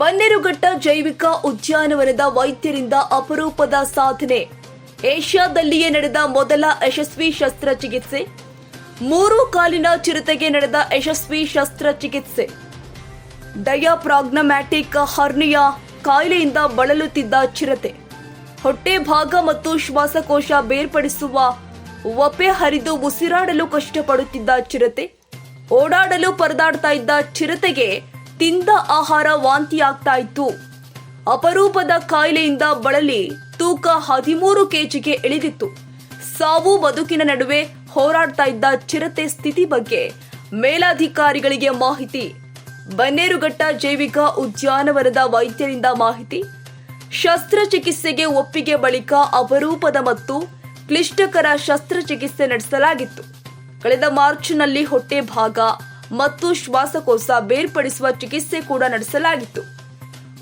ಬನ್ನೇರುಘಟ್ಟ ಜೈವಿಕ ಉದ್ಯಾನವನದ ವೈದ್ಯರಿಂದ ಅಪರೂಪದ ಸಾಧನೆ. ಏಷ್ಯಾದಲ್ಲಿಯೇ ನಡೆದ ಮೊದಲ ಯಶಸ್ವಿ ಶಸ್ತ್ರಚಿಕಿತ್ಸೆ. ಮೂರು ಕಾಲಿನ ಚಿರತೆಗೆ ನಡೆದ ಯಶಸ್ವಿ ಶಸ್ತ್ರಚಿಕಿತ್ಸೆ. ಡಯಾಪ್ರಾಗ್ನಮ್ಯಾಟಿಕ್ ಹರ್ನಿಯಾ ಕಾಯಿಲೆಯಿಂದ ಬಳಲುತ್ತಿದ್ದ ಚಿರತೆ. ಹೊಟ್ಟೆ ಭಾಗ ಮತ್ತು ಶ್ವಾಸಕೋಶ ಬೇರ್ಪಡಿಸುವ ಒಪೆ ಹರಿದು ಉಸಿರಾಡಲು ಕಷ್ಟಪಡುತ್ತಿದ್ದ ಚಿರತೆ. ಓಡಾಡಲು ಪರದಾಡ್ತಾ ಇದ್ದ ಚಿರತೆಗೆ ತಿಂದ ಆಹಾರ ವಾಂತಿಯಾಗ್ತಾ ಇತ್ತು ಅಪರೂಪದ ಕಾಯಿಲೆಯಿಂದ ಬಳಲಿ ತೂಕ ಹದಿಮೂರು ಕೆಜಿಗೆ ಇಳಿದಿತ್ತು. ಸಾವು ಬದುಕಿನ ನಡುವೆ ಹೋರಾಡ್ತಾ ಇದ್ದ ಚಿರತೆ ಸ್ಥಿತಿ ಬಗ್ಗೆ ಮೇಲಾಧಿಕಾರಿಗಳಿಗೆ ಮಾಹಿತಿ. ಬನ್ನೇರುಘಟ್ಟ ಜೈವಿಕ ಉದ್ಯಾನವನದ ವೈದ್ಯರಿಂದ ಮಾಹಿತಿ. ಶಸ್ತ್ರಚಿಕಿತ್ಸೆಗೆ ಒಪ್ಪಿಗೆ ಬಳಿಕ ಅಪರೂಪದ ಮತ್ತು ಕ್ಲಿಷ್ಟಕರ ಶಸ್ತ್ರಚಿಕಿತ್ಸೆ ನಡೆಸಲಾಗಿತ್ತು. ಕಳೆದ ಮಾರ್ಚ್ನಲ್ಲಿ ಹೊಟ್ಟೆ ಭಾಗ ಮತ್ತು ಶ್ವಾಸಕೋಶ ಬೇರ್ಪಡಿಸುವ ಚಿಕಿತ್ಸೆ ಕೂಡ ನಡೆಸಲಾಗಿತ್ತು.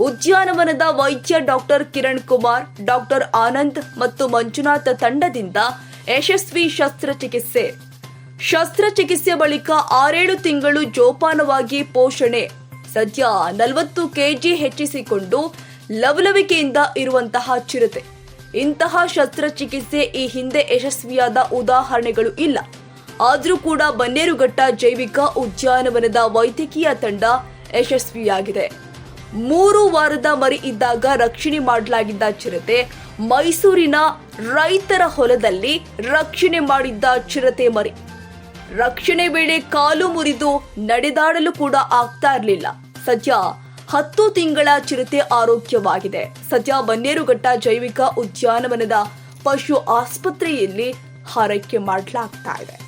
ಉದ್ಯಾನವನದ ವೈದ್ಯ ಡಾಕ್ಟರ್ ಕಿರಣ್ ಕುಮಾರ್, ಡಾಕ್ಟರ್ ಆನಂದ್ ಮತ್ತು ಮಂಜುನಾಥ ತಂಡದಿಂದ ಯಶಸ್ವಿ ಶಸ್ತ್ರಚಿಕಿತ್ಸೆ. ಶಸ್ತ್ರಚಿಕಿತ್ಸೆ ಬಳಿಕ ಆರೇಳು ತಿಂಗಳು ಜೋಪಾನವಾಗಿ ಪೋಷಣೆ. ಸದ್ಯ ನಲವತ್ತು ಕೆಜಿ ಹೆಚ್ಚಿಸಿಕೊಂಡು ಲವಲವಿಕೆಯಿಂದ ಇರುವಂತಹ ಚಿರತೆ. ಇಂತಹ ಶಸ್ತ್ರಚಿಕಿತ್ಸೆ ಈ ಹಿಂದೆ ಯಶಸ್ವಿಯಾದ ಉದಾಹರಣೆಗಳು ಇಲ್ಲ. ಆದರೂ ಕೂಡ ಬನ್ನೇರುಘಟ್ಟ ಜೈವಿಕ ಉದ್ಯಾನವನದ ವೈದ್ಯಕೀಯ ತಂಡ ಯಶಸ್ವಿಯಾಗಿದೆ. ಮೂರು ವಾರದ ಮರಿ ಇದ್ದಾಗ ರಕ್ಷಣೆ ಮಾಡಲಾಗಿದ್ದ ಚಿರತೆ, ಮೈಸೂರಿನ ರೈತರ ಹೊಲದಲ್ಲಿ ರಕ್ಷಣೆ ಮಾಡಿದ್ದ ಚಿರತೆ ಮರಿ. ರಕ್ಷಣೆ ವೇಳೆ ಕಾಲು ಮುರಿದು ನಡೆದಾಡಲು ಕೂಡ ಆಗ್ತಾ ಇರಲಿಲ್ಲ. ಸದ್ಯ ಹತ್ತು ತಿಂಗಳ ಚಿರತೆ ಆರೋಗ್ಯವಾಗಿದೆ. ಸದ್ಯ ಬನ್ನೇರುಘಟ್ಟ ಜೈವಿಕ ಉದ್ಯಾನವನದ ಪಶು ಆಸ್ಪತ್ರೆಯಲ್ಲಿ ಹಾರೈಕೆ ಮಾಡಲಾಗ್ತಾ ಇದೆ.